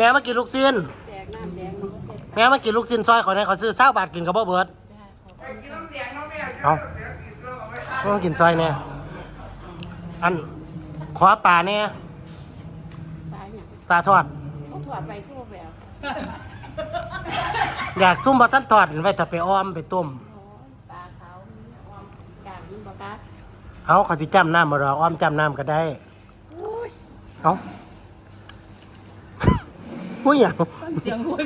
แม่มากินลูกซินแจกน้ำแดงมันก็เสร็จแม่มากินลูกซินซอยขอยในขอซื้อเศร้าบาทกินกับบ่เบิดได้ขอบคุณค่ะเอาต้องกินซอยเนี่ยอันขอปลาเนี่ยปลาเนี่ยปลาทอด เขาถอดไปคือว่าแบบอยากซุ่มบะท่านทอดไว้แต่ไปอ้อมไปต้ม โอ้ยปลาเขามีออมกลางนี่บอกว่าเอาเขาจะจ้ำน้ำมาดอกอ้อมจ้ำน้ำก็ได้ อุ้ยเอา ผู้หยังฟังเสียงห้วย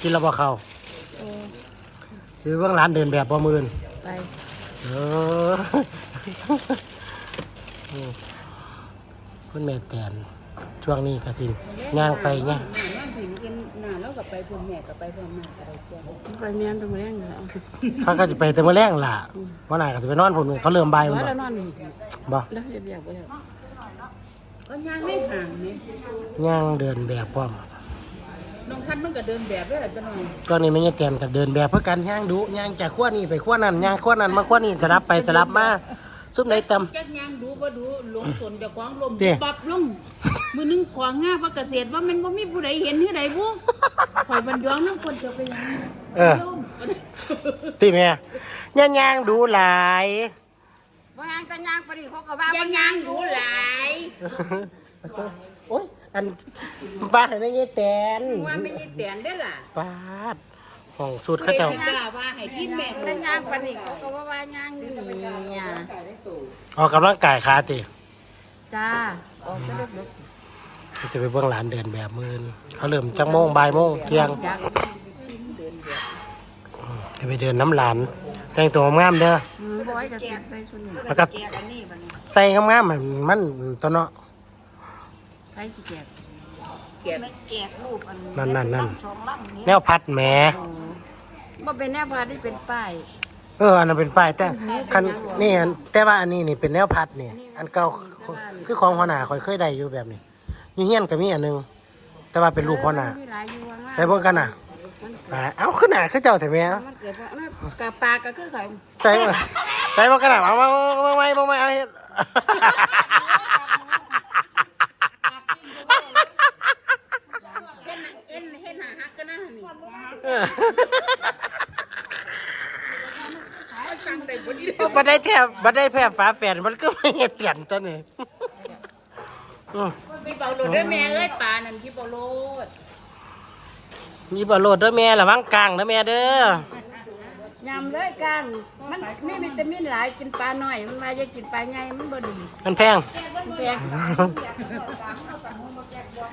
กินแล้วบ่เขาเออซื้อเบื้องร้านเดินแบบบ่มื่นไปเอออืมคุณแม่แตนช่วงนี้ก็สิย่างไปเนี่ยนั่นถึงกินหน้าแล้วกับไปพวงแม่กับไปพวงแม่กับไปเจ้าไปเมียนตรงแรงแล้วเขาก็จะไปแต่เมื่อแรงล่ะวันไหนก็จะไปนอนผมเขาเริ่มบ่ายเพมันราะบ่เรานอนนี่บ่แล้วเรียบอยากไปแล้ว ก็ย่างไม่ห่างนี่ย่างเดินแบบพร้อมน้องทันมันก็เดินแบบด้วยจะหน่อยช่วงนี้ไม่ใช่แตนกับเดินแบบเพื่อกันย่างดูย่างจากขั้วนี้ไปขั้วนั้นย่างขั้วนั้นมาขั้วนี้สลับไปสลับมาซุปไหนตำแก๊กย่างดูบ่ดูหลงสนจะคว้างลมเด้ปับลงมือนึงขวางง่าพระเกษตรว่ามันบ่มีผู้ใดเห็นที่ใดบุข่อยบรรยองน้ำคนจะไปยังเออลมตีแม่ย่างย่างดูหลาย ว่าย่างแต่ย่างไปดิเขาก็ว่าย่างย่างดูหลายโอ้ยอันบ้านไม่ใช่แตนว่าไม่มีแตนได้อล่ะปาดห้องสุดเขาเจ้ากล้าว่าให้ที่แม่แต่ย่างไปดิเขาก็ว่าว่าย่างนี่เนี่ยออกกำลังกายขาติจ้าออกจะเลิกเลิกจะไปเบื้องหลานเดินแบบมืนเขาเริ่มจังโมงบ่ายโมงเที่ยงจักจะไปเดินน้ำหลานแต่งตัวงามๆเด้อ อืมบ่อยจะสิใส่ชุดนี้แล้วก็ใส่งามๆมันมันตัวเนาะไปสิแจกเก็บนั่นนั่นนั่นแนวพัดแหมโอ้บ่เป็นแนวพาที่เป็นป้ายเอออันนั้นเป็นป้ายแต่คันนี่อันแต่ว่าอันนี้นี่เป็นแนวพัดเนี่ย อันเก่าคือของหัวหน้าคอยเคยได้อยู่แบบนี้อยู่เฮียนก็มีอันหนึงแต่ว่าเป็นรูปหัวหน้ามีหลายอยู่ว่าง่ายใส่เบิ่งกันน่ะ อ่าเอ้าขึ้นหน้าคือเจ้าแต่แม่มันเกิดเพราะนั่นกับปลาก็คือไข่ใส่เบิ่งใส่เบิ่งกันน่ะมามามามามามาเอาเฮ็ดเอ็นเฮ็ดหาฮักกันนะนี่สั่งได้บ่ดีบัดได้แทบบัดได้แพร่ฝาแฝดมันก็ไม่เห็นเตียนตัวนี้อือพี่เบาโลดเด้อแม่เอ้ยปลานั่นพี่เบาโลด นี่บ่โลดเด้อแม่ระวังกลางเด้อแม่เด้อยำเลยกัน มันมีวิตามินหลายกินปลาหน่อย มันมาจะกินปลาใหญ่มันบ่ดีมันแพงมันแพง